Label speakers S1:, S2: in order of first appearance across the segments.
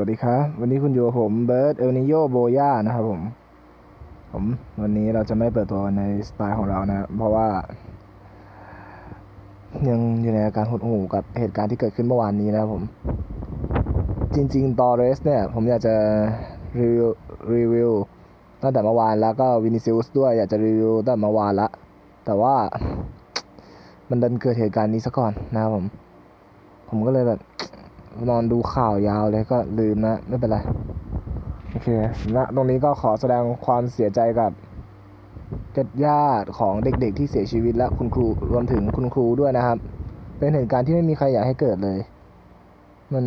S1: วัสดีครับ วันนี้คุณอยู่กับผมเบิร์ดเอลนิโยโบย่านะครับผม ผมวันนี้เราจะไม่เปิดตัวในสไตล์ของเรานะ เพราะว่า ยังอยู่ในอาการหดหู่กับเหตุการณ์ที่เกิดขึ้นเมื่อวานนี้นะครับผม จริงๆตอเรสเนี่ย ผมอยากจะรีวิวรีวิวตั้งแต่เมื่อวานแล้วก็วินิซิอุสด้วยอยากจะรีวิวตั้งแต่เมื่อวานละ แต่ว่า มันดันเกิดเหตุการณ์นี้ซะก่อนนะครับผม ผมก็เลยแบบ นอนดูข่าวยาวเลยก็ลืมนะไม่เป็นไร โอเคณตรงนี้ก็ขอแสดงความเสียใจกับญาติญาติของเด็กๆที่เสียชีวิตและคุณครูรวมถึงคุณครูด้วยนะครับ เป็นเหตุการณ์ที่ไม่มีใครอยากให้เกิดเลย มัน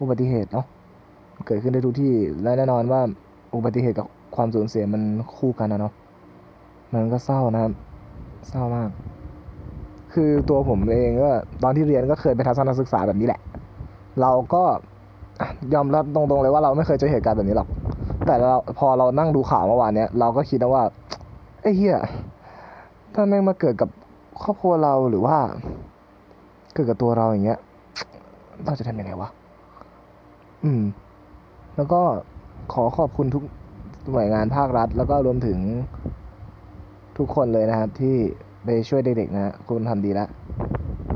S1: อุบัติเหตุเนาะเกิดขึ้นได้ทุกที่และแน่นอนว่าอุบัติเหตุกับความสูญเสียมันคู่กันนะเนาะมันก็เศร้านะครับเศร้ามาก คือตัวผมเองก็ตอนที่เรียนก็เคยไปทัศนศึกษาแบบนี้แหละ เราก็ยอมรับตรงๆเลยว่าเราไม่เคยเจอเหตุการณ์แบบนี้หรอก แต่เราพอเรานั่งดูข่าวเมื่อวานเนี้ยเราก็คิดนะว่าไอ้เหี้ยถ้าแม่งมาเกิดกับครอบครัวเราหรือว่า เกิดกับตัวเราอย่างเงี้ยเราจะทำยังไงวะอืม แล้วก็ขอขอบคุณทุกหน่วยงานภาครัฐ แล้วก็รวมถึงทุกคนเลยนะครับ ที่ไปช่วยเด็กๆนะคุณทำดีแล้ว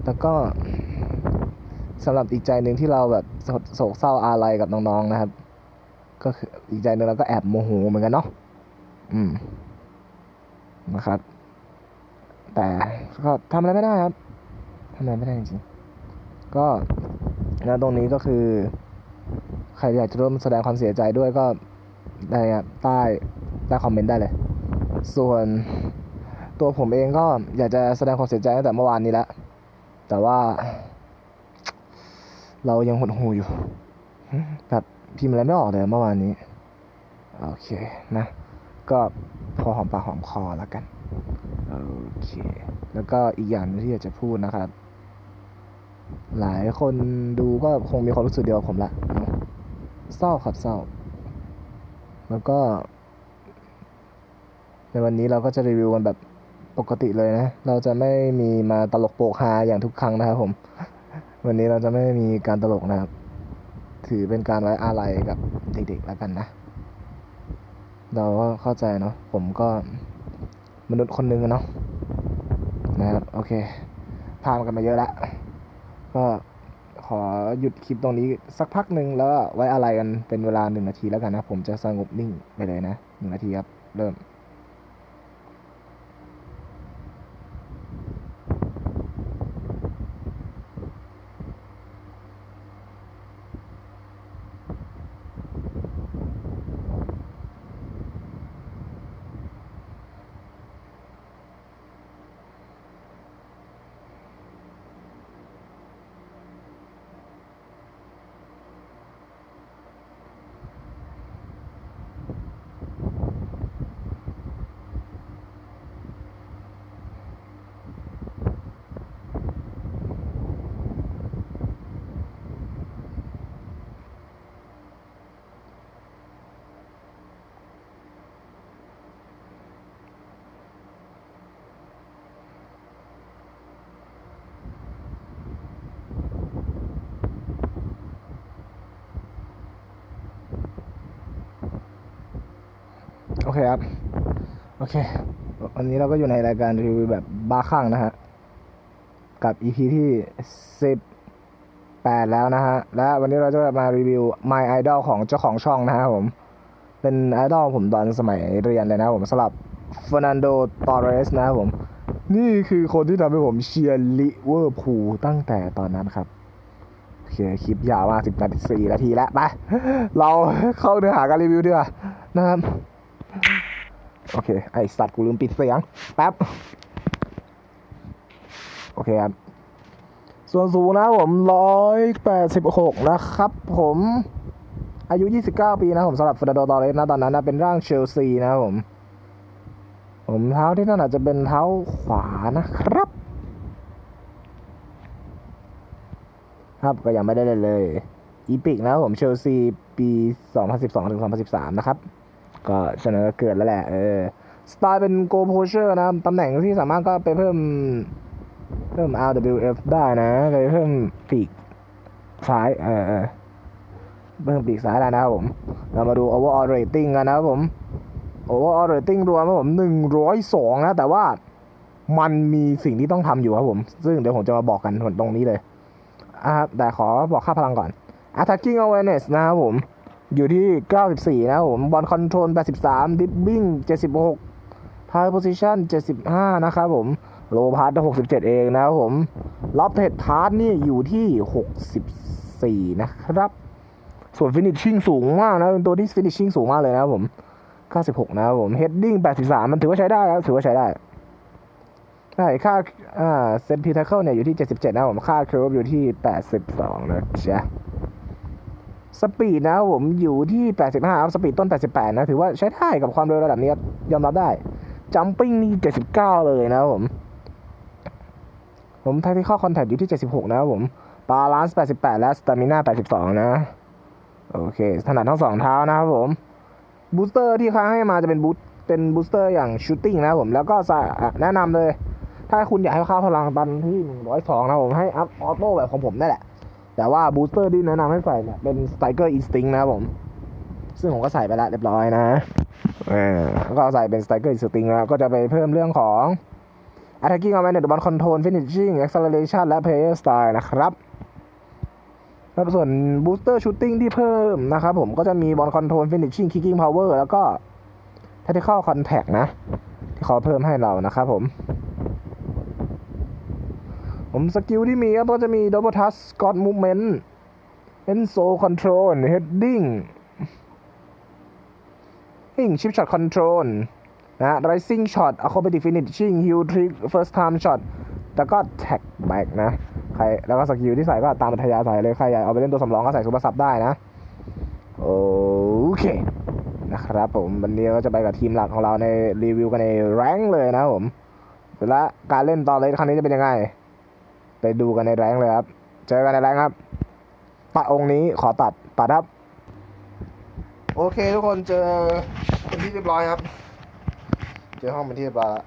S1: แล้วก็ สำหรับอีกใจหนึ่งที่เราแบบโศกเศร้าอาลัยกับน้องๆนะครับ ก็คืออีกใจหนึ่งเราก็แอบโมโหเหมือนกันเนาะอืมนะครับ แต่ก็ทำอะไรไม่ได้ครับทำอะไรไม่ได้จริงๆก็นะตรงนี้ก็คือ ใครอยากจะร่วมแสดงความเสียใจด้วยก็ได้ครับใต้ใต้คอมเมนต์ได้เลย ส่วนตัวผมเองก็อยากจะแสดงความเสียใจตั้งแต่เมื่อวานนี้แล้วแต่ว่า เรายังหดหูอยู่แบบพิมพ์อะไรไม่ออกเลยเมื่อวานนี้ โอเคนะ ก็พอหอมปากหอมคอแล้วกัน โอเค แล้วก็อีกอย่างที่อยากจะพูดนะครับ หลายคนดูก็คงมีความรู้สึกเดียวกับผมละเนอะเศร้าครับเศร้า แล้วก็ ในวันนี้เราก็จะรีวิวกันแบบปกติเลยนะ เราจะไม่มีมาตลกโปกฮาอย่างทุกครั้งนะครับผม วันนี้เราจะไม่มีการตลกนะครับ ถือเป็นการไว้อาลัยกับเด็กๆแล้วกันนะ เราก็เข้าใจเนาะ ผมก็มนุษย์คนหนึ่งอะเนาะ นะครับ โอเค พามกันมาเยอะแล้ว ก็ขอหยุดคลิปตรงนี้สักพักหนึ่งแล้วไว้อะไรกันเป็นเวลาหนึ่งนาทีแล้วกันนะ ผมจะสงบนิ่งไปเลยนะหนึ่งนาทีครับ เริ่ม เคครับ โอเค วันนี้เราก็อยู่ในรายการรีวิวแบบบ้าคลั่งนะฮะ กับ EP ที่สิบแปดแล้วนะฮะ และวันนี้เราจะมารีวิว My Idol ของเจ้าของช่องนะฮะผม เป็นไอดอลผมตอนสมัยเรียนเลยนะผมสำหรับฟ e ร์นันโดตอ r เรสนะครับผม นี่คือคนที่ทำให้ผมเชียร์ลิเวอร์พูลตั้งแต่ตอนนั้นครับโอเคคลิปยาวมากสิบนาทีสี่นาทีแล้ว ไป เราเข้าเนื้อหาการรีวิวดีกว่านะครับ โอเค ไอสัตว์กูลืมปิดเสียง แป๊บ โอเคครับ ส่วนสูงนะผมร้อยแปดสิบหกนะครับ ผมอายุ 29 ปีนะผมสำหรับฟรนโดตอเรสนะตอนนั้นนะเป็นร่างเชลซีนะครับผม ผมเท้าที่นั่นอาจจะเป็นเท้าขวานะครับ ครับก็ยังไม่ได้เลยเลยอีพิกนะผมเชลซีปี 2012ถึง2013 นะครับ ก็ฉะนั้นก็เกิดแล้วแหละ เออ สไตล์เป็นโกโพเชอร์นะ ตำแหน่งที่สามารถก็ไปเพิ่ม เพิ่ม RWF ได้นะ ไปเพิ่มปีกซ้าย เออเพิ่มปีกซ้ายแล้นะครับผม เรามาดู overall rating กันนะครับผม overall rating รวมครับผม102นะ แต่ว่ามันมีสิ่งที่ต้องทำอยู่ครับผม ซึ่งเดี๋ยวผมจะมาบอกกันตรงนี้เลยอะแต่ขอบอกค่าพลังก่อน attacking awareness นะครับผม อยู่ที่ 94 นะครับผม ball control 83 dribbling 76 high position 75 นะครับผม low pass 67 เองนะครับผม lob head pass นี่อยู่ที่ 64 นะครับ ส่วน finishing สูงมากนะ เป็นตัวที่ finishing สูงมากเลยนะครับผม 96 นะครับผม heading 83 มันถือว่าใช้ได้ครับถือว่าใช้ได้ใช่ค่าอ่า set p tackle เนี่ยอยู่ที่ 77 นะครับผม ค่า curve อยู่ที่ 82 นะจ๊ะ สปีดนะครับผมอยู่ที่ 85ครับสปีดต้น 88 นะ ถือว่าใช้ได้กับความเร็วระดับนี้ยอมรับได้จัมปิ้งนี่ 79 เลยนะครับผม ผม tactical contact อยู่ที่ 76 นะครับผม balance 88 และ stamina 82 นะ โอเค ถนัดทั้งสองเท้านะครับผมบูสเตอร์ที่ค้างให้มาจะเป็นบูสเป็นบูสเตอร์อย่างชูตติ้งนะครับผม แล้วก็แนะนำเลย ถ้าคุณอยากให้ค่าพลังตันที่ 102 นะผมให้อัพออโต้แบบของผมนั่นแหละ แต่ว่าบูสเตอร์ที่แนะนำให้ใส่เนี่ยเป็นสไตเกอร์อินสติ้งนะครับผม ซึ่งผมก็ใส่ไปแล้วเรียบร้อยนะก็ใส่เป็นสไตเกอร์อินสติ้งแล้วก็จะไปเพิ่มเรื่องของ attacking command the ball control finishing acceleration และ player style นะครับแล้วส่วนบูสเตอร์ชูตติ้งที่เพิ่มนะครับผมก็จะมีบอลคอนโทรลฟินิชชิ่งคิกกิ้งพาวเวอแล้วก็ทัตติคอลคอนแทคนะ ที่เขาเพิ่มให้เรานะครับผม ผมสกิลที่มีครับก็จะมี Double Touch Scott Movement Enso Control Heading Heading Chip Shot Control นะ Rising Shot Acrobatic Finishing Heel Trick First Time Shot แล้วก็ Tag Back นะใครแล้วก็สกิลที่ใส่ก็ตามอัธยาศัยเลย ใครอยากเอาไปเล่นตัวสำรองก็ใส่ซูเปอร์ซับได้นะ โอเค นะครับผม วันนี้ก็จะไปกับทีมหลักของเราในรีวิวกันในแรงเลยนะผม และการเล่นตอนเล่นครั้งนี้จะเป็นยังไง ดูกันในแรงเลยครับ เจอกันในแรงครับตัดองค์นี้ขอตัดตัดครับ โอเคทุกคนเจอเป็นที่เรียบร้อยครับ เจอห้องเป็นที่เรียบร้อยแล้ว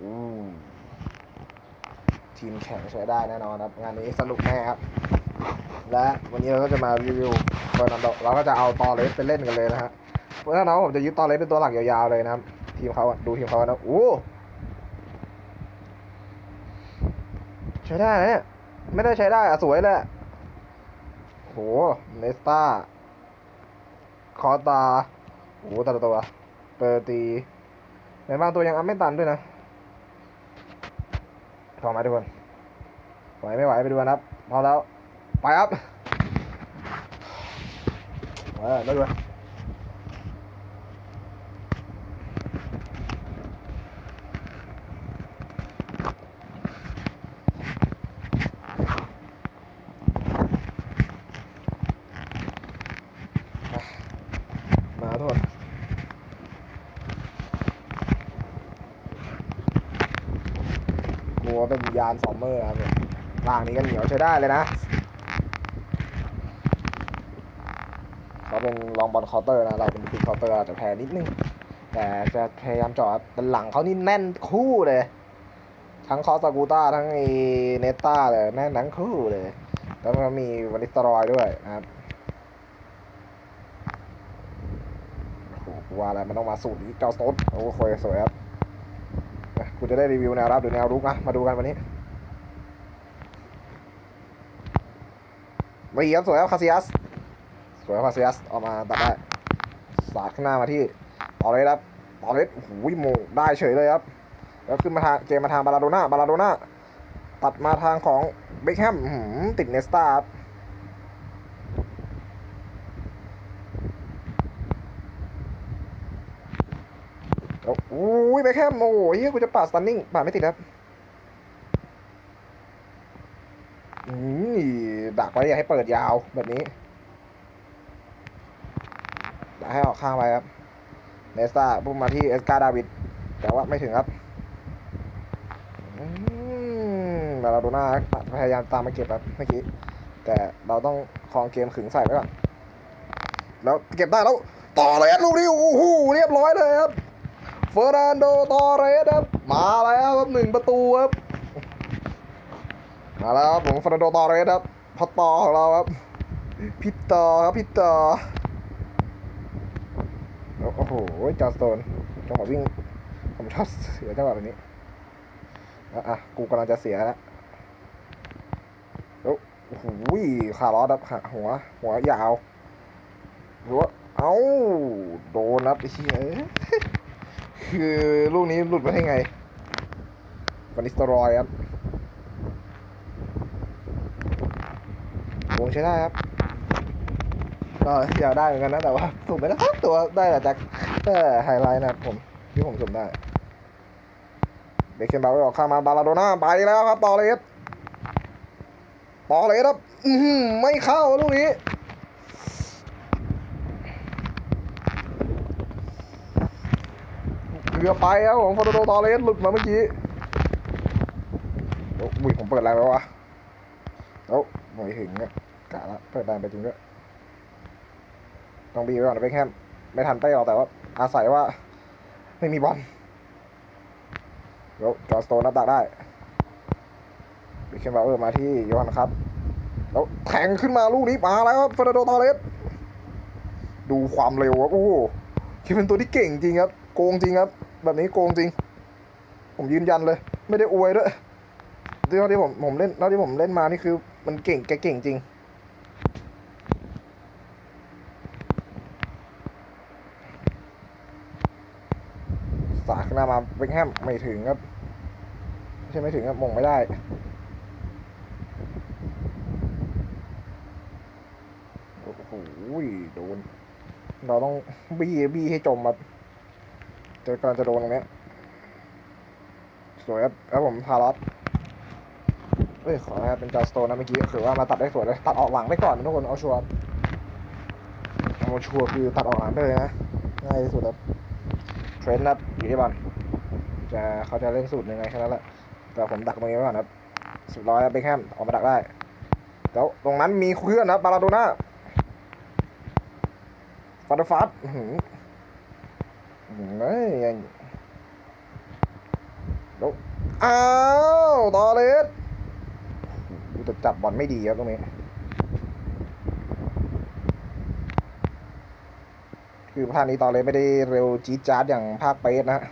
S1: อู้ทีมแข่งใช้ได้แน่นอนครับ งานนี้สนุกแน่ครับ และวันนี้เราก็จะมารีวิวตอนนั้นเราก็จะเอาตอเลสไปเล่นกันเลยนะฮะเพราะฉะนั้นผมจะยึดตอเลสเป็นตัวหลักยาวๆเลยนะครับ ทีมเขาดูทีมเขานะโอ้ ใช้ได้นะเนี่ย ไม่ได้ใช้ได้อะสวยเลยอะโหเนสตาคอตาโหแต่ละตัวเปอร์ตีในบางตัวยังอัพไม่ตันด้วยนะพอไหมทุกคนไหวไม่ไหวไปดูกันครับพอแล้ว ไปครับได้ด้วยมาทุกคนกลัวเป็น ยานซอมเมอร์ครับผมล่างนี้ก็เหนียวใช้ได้เลยนะเขาเป็นลองบอลคาน์เตอร์นะ เราเป็นฟิกคาน์เตอร์อาจจะแพ้นิดนึง แต่จะพยายามเจาะแต่หลังเขานี่แน่นคู่เลย ทั้งคอสกูต้าทั้งไอเนต้าเลยแน่นทั้งคู่เลย แล้วก็มีวานิสตรอยด้วยนะครับว่าอะไรมันต้องมาสูตรนี้เกาสโตนโอ้โหสวยครับ กูจะได้รีวิวแนวรับหรือแนวรุกนะมาดูกันวันนี้วีครับสวยครับคาซิยัสสวยครับคาซิยัสออกมาตัดได้สาดข้างหน้ามาที่ต่อเลยครับต่อเลยโอ้โหโมได้เฉยเลยครับ แล้วขึ้นมาทางเกมมาทางบาลาโดน่าบาลาโดน่าตัดมาทางของเบคแฮมติดเนสตาครับโอ้โหเบคแฮมโอ้โหเฮียกูจะปาดสตันนิ่งปาดไม่ติดครับอืมดักไว้อย่าให้เปิดยาวแบบนี้ดักให้ออกข้างไปครับเนสตาพุ่งมาที่เอสกาดาวิดแต่ว่าไม่ถึงครับอืมบาลาโดน่าพยายามตามมาเก็บครับเมื่อกี้ แต่เราต้องครองเกมขึงใส่ไว้ก่อนแล้วเก็บได้แล้วต่อเลยลูกนี้โอ้โหเรียบร้อยเลย เฟอร์นันโดตอเรสครับ มาแล้วครับหนึ่งประตูครับ มาแล้วครับผมเฟอร์นันโดตอเรสครับพอต่อของเราครับพี่ต่อครับพี่ต่อโอ้โหจอร์สโตนจังหวะวิ่งผมชอบเสียจังหวะแบบนี้อะอะกูกำลังจะเสียแล้วโอ้โหขาล้อดับขาหัว หัวยาวหรือว่าเอ้า โดนนับไอ้เหี้ยเอ้ย คือลูกนี้หลุดมาได้ไงฟันิสตรอยครับวงใช้ได้ครับก็อยากได้เหมือนกันนะ แต่ว่าสุ่มไปแล้วสักตัวได้แต่จากไฮไลท์นะครับผมที่ผมสุ่มได้เบคเคนบาร์ออกข้ามาบาลาโดน่าไปแล้วครับต่อเลสตอเลสครับไม่เข้าลูกนี้ กือบไปครับผมฟอร์โดตอเลสหลุดมาเมื่อกี้โอ้ยผมเปิดอะไรไว้วะแล้วไม่ถึงเนี่ยกะละเปิดแรงไปจริงด้วยต้องบีไว้ก่อนนะเบคแฮมไม่ทันเต้หรอกแต่ว่าอาศัยว่า ไม่มีบอลแล้วจอสโตนนับดักได้บคแฮมบาเออร์มาที่โยฮันครับ แล้วแทงขึ้นมาลูกนี้มาแล้วครับฟอร์โดตอเลสดูความเร็วครับโอ้โหคิดเป็นตัวที่เก่งจริงครับ โกงจริงครับ แบบนี้โกงจริง ผมยืนยันเลย ไม่ได้อวยด้วยเท่าที่ผมผมเล่นเท่าที่ผมเล่นมานี่คือ มันเก่งแกเก่งจริง สาดขึ้นหนามาเบคแฮมไม่ถึงครับไม่ใช่ไม่ถึงครับมงไม่ได้โอ้โหโดน เราต้องบี้บี้ให้จมครับ จอกำลังจะโดนตรงนี้ สวยครับแล้วผมพาลอสเอ้ยขอนะครับเป็นจอสโตนนะเมื่อกี้คือว่ามาตัดได้สวยเลยตัดออกหลังไปก่อนทุกคนเอาชัวร์เอาชัวร์คือตัดออกหลังไปเลยนะง่ายที่สุดครับเทรนด์ครับอยู่ที่บอลจะเขาจะเล่นสูตรยังไงแค่นั้นแหละแต่ผมดักตรงนี้ไว้ก่อนครับสุดร้อยครับเบคแฮมออกมาดักได้แล้วตรงนั้นมีเพื่อนนะครับาลาโดน่าฟาดฟัดอื้อหืออื้อหือเฮ้ ยยังแล้วอ้าวตอเลสดูแต่จับบอลไม่ดีครับตรงนี้ คือภาคนี้ตอเลสไม่ได้เร็วจี๊ดจ๊าดอย่างภาคเปสนะฮะ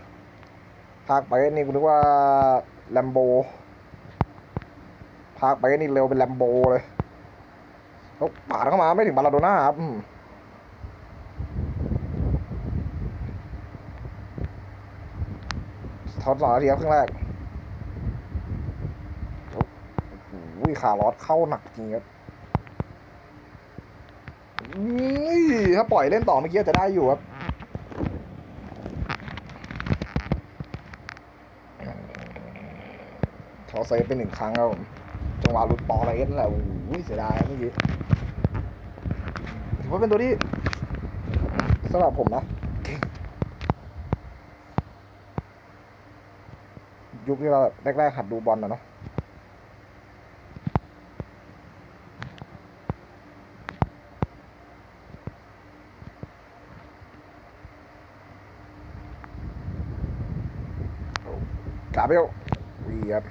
S1: ภาคเปสนี่กูนึกว่าแลมโบภาคเปสนี่เร็วเป็นแลมโบเลยแล้วปาดเข้ามาไม่ถึงบาลาโดน่าครับอืม ทดสองนาทีครับครึ่งแรกโอ้โหขาลอดเข้าหนักจริงครับนี่ถ้าปล่อยเล่นต่อเมื่อกี้จะได้อยู่ครับเขาเซฟไปหนึ่งครั้งครับผมจังหวะหลุดปออะไรนั่นแหละโอ้ยเสียดายครับเมื่อกี้ถือว่าเป็นตัวที่สำหรับผมนะ ยุคที่เราแรกๆหัดดูบอลนะเนาะกาเบลวีครับ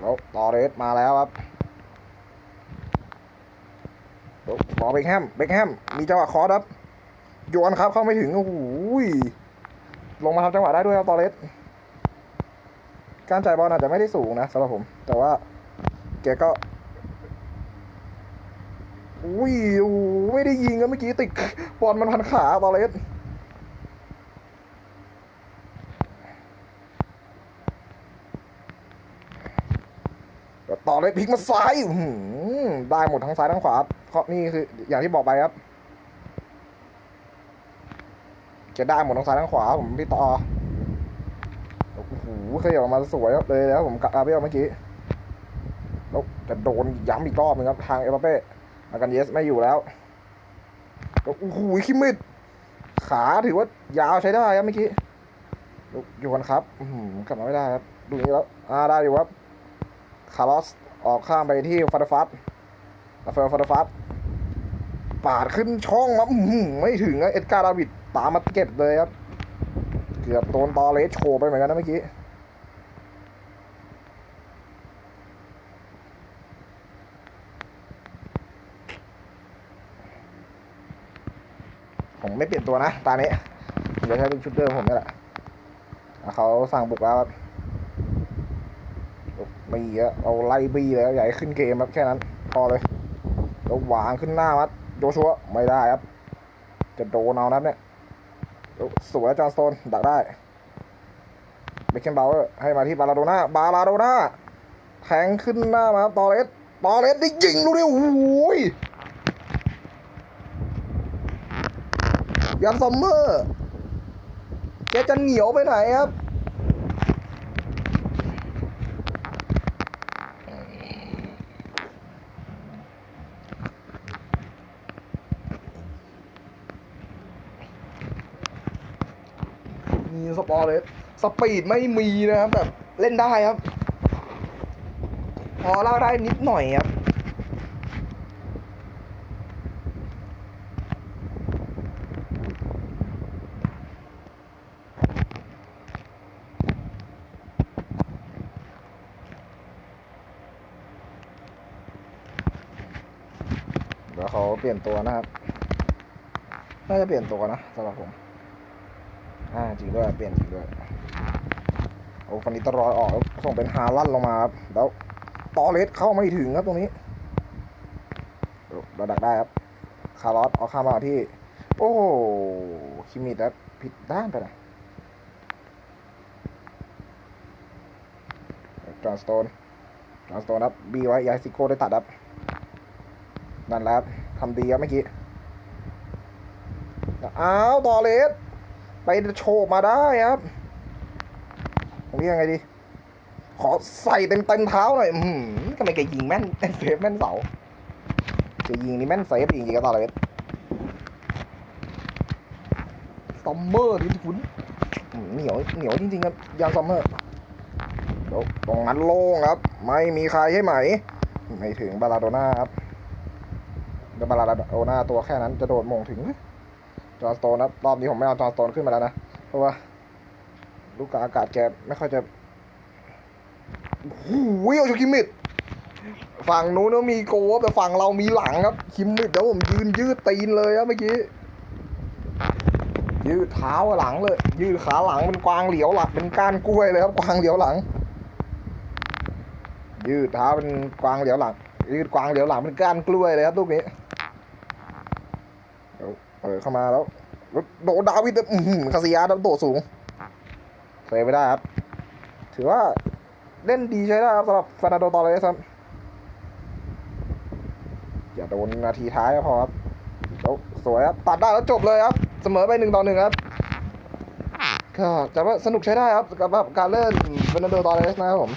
S1: แล้วตอเรสมาแล้วครับบอเบคแฮมเบคแฮมมีจังหวะคอร์สครับ โยนครับเข้าไม่ถึงโอ้โหยลงมาทำจังหวะได้ด้วยครับตอเลสการจ่ายบอลอาจจะไม่ได้สูงนะสำหรับผม แต่ว่าแกก็อุ้ยโอ้โหไม่ได้ยิงครับเมื่อกี้ติดบอลมันพันขาตอเลสต่อเลสพลิกมาซ้ายได้หมดทั้งซ้ายทั้งขวาเพราะนี่คืออย่างที่บอกไปครับ จะได้หมดทั้งซ้ายทั้งขวาผมพี่ต่อโอ้โหขยับออกมาสวยเลยแล้วผมกับอาเบลเมื่อกี้แล้วจะโดนย้ำอีกรอบนึงครับทางเอเปเป้อากันเยสไม่อยู่แล้วโอ้โหคิมมิดขาถือว่ายาวใช้ได้ครับเมื่อกี้ลูกโยนครับอืกลับมาไม่ได้ครับ ดูนี้แล้ว อ่าได้อยู่ครับ คาร์ลอสออกข้างไปที่ฟาดฟัสราฟาเอลฟาดฟัสปาดขึ้นช่องมาไม่ถึงนะเอ็ดการ์ดาวิด ตามมาเก็บเลยครับ เกือบโดนตอเลสโชว์ไปเหมือนกันนะเมื่อกี้ผมไม่เปลี่ยนตัวนะ ตานี้เดี๋ยวใช้เป็นชุดเดิมผมนี่แหละเขาสั่งบุกแล้วมีเอะเอาไล่บีเลยใหญ่ขึ้นเกมครับแค่นั้น พอเลยแล้ววางขึ้นหน้ามัดโยชัวไม่ได้ครับ จะโดนเอานะเนี่ย สวยจอห์นสโตนดักได้เบคเคนบาวเออร์ให้มาที่บาลาโดนาบาลาโดนาแทงขึ้นหน้ามาครับตอเลสตอเลสได้ยิงลูกนี้โอ้ยยันซัมเมอร์แกจะเหนียวไปไหนครับ มีสปอร์เลย สปีดไม่มีนะครับแบบเล่นได้ครับ พอลากได้นิดหน่อยครับเดี๋ยวเขาเปลี่ยนตัวนะครับ น่าจะเปลี่ยนตัวนะสำหรับผม อ่าจริงด้วยเปลี่ยนจริงด้วยโอ้ฟันนิตรอยออกส่งเป็นฮาลั่นลงมาครับแล้วตอเลสเข้าไม่ถึงครับตรงนี้เราดักได้ครับคาร์ลอสเอาข้ามมาที่ โอ้คิมิดครับผิดด้านไปนะจอห์นสโตนจอห์นสโตนครับบีไว้ยายซิโก้ได้ตัดครับนั่นแหละครับทำดีครับเมื่อกี้อ้าวตอเลส ไปโชว์มาได้ครับผมเรียกยังไงดี ขอใส่เต็มเต็มเท้าหน่อยอืมทำไมแกยิงแม่นเซฟแม่นเสาจะยิงนี่แม่นเซฟจริงๆก็ตอเลยซัมเมอร์ที่คุณเหนียวเหนียวจริงๆครับยางซัมเมอร์ตรงนั้นโล่งครับ ไม่มีใครใช่ไหม ไม่ถึงบาลาโดน่าครับเดี๋ยวบาลาโดน่าตัวแค่นั้นจะโดดมงถึงไหม จอห์นสโตนนะรอบนี้ผมไม่เอาจอห์นสโตนขึ้นมาแล้วนะ เพราะว่า ลูกกาอากาศแกไม่ค่อยจะวิวชูคิมมิดฝั่งนู้นมีโกฟแต่ฝั่งเรามีหลังครับ คิมมิดเดี๋ยวผมยืนยืดตีนเลยครับเมื่อกี้ ยืดเท้าหลังเลย ยืดขาหลังเป็นกวางเหลียวหลังเป็นก้านกล้วยเลยครับกวางเหลียวหลัง ยืดเท้าเป็นกวางเหลียวหลัง ยืดกวางเหลียวหลังเป็นก้านกล้วยเลยครับลูกนี้ เออเข้ามาแล้วแล้วโดนดาวิดอือหือคาซิยาดับโดดสูงเซฟไม่ได้ครับ ถือว่าเล่นดีใช้ได้ครับสำหรับฟานาโดตอเลสครับอย่าโดนนาทีท้ายก็พอครับแล้วสวยครับตัดได้แล้วจบเลยครับ เสมอไปหนึ่งต่อหนึ่งครับก็แต่ว่าสนุกใช้ได้ครับกับการเล่นฟานาโดตอเลสนะครับผม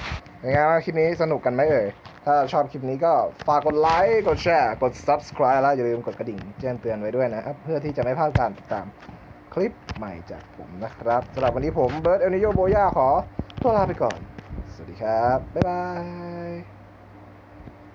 S1: ยังไงบ้างคลิปนี้สนุกกันไหมเอ่ย ถ้าชอบคลิปนี้ก็ฝากกดไลค์กดแชร์กด subscribe แล้วอย่าลืมกดกระดิ่งแจ้งเตือนไว้ด้วยนะครับ เพื่อที่จะไม่พลาดการติดตามคลิปใหม่จากผมนะครับสำหรับวันนี้ผมเบิร์ดเอลนิโยโบย่าขอตัวลาไปก่อน สวัสดีครับ บ๊ายบาย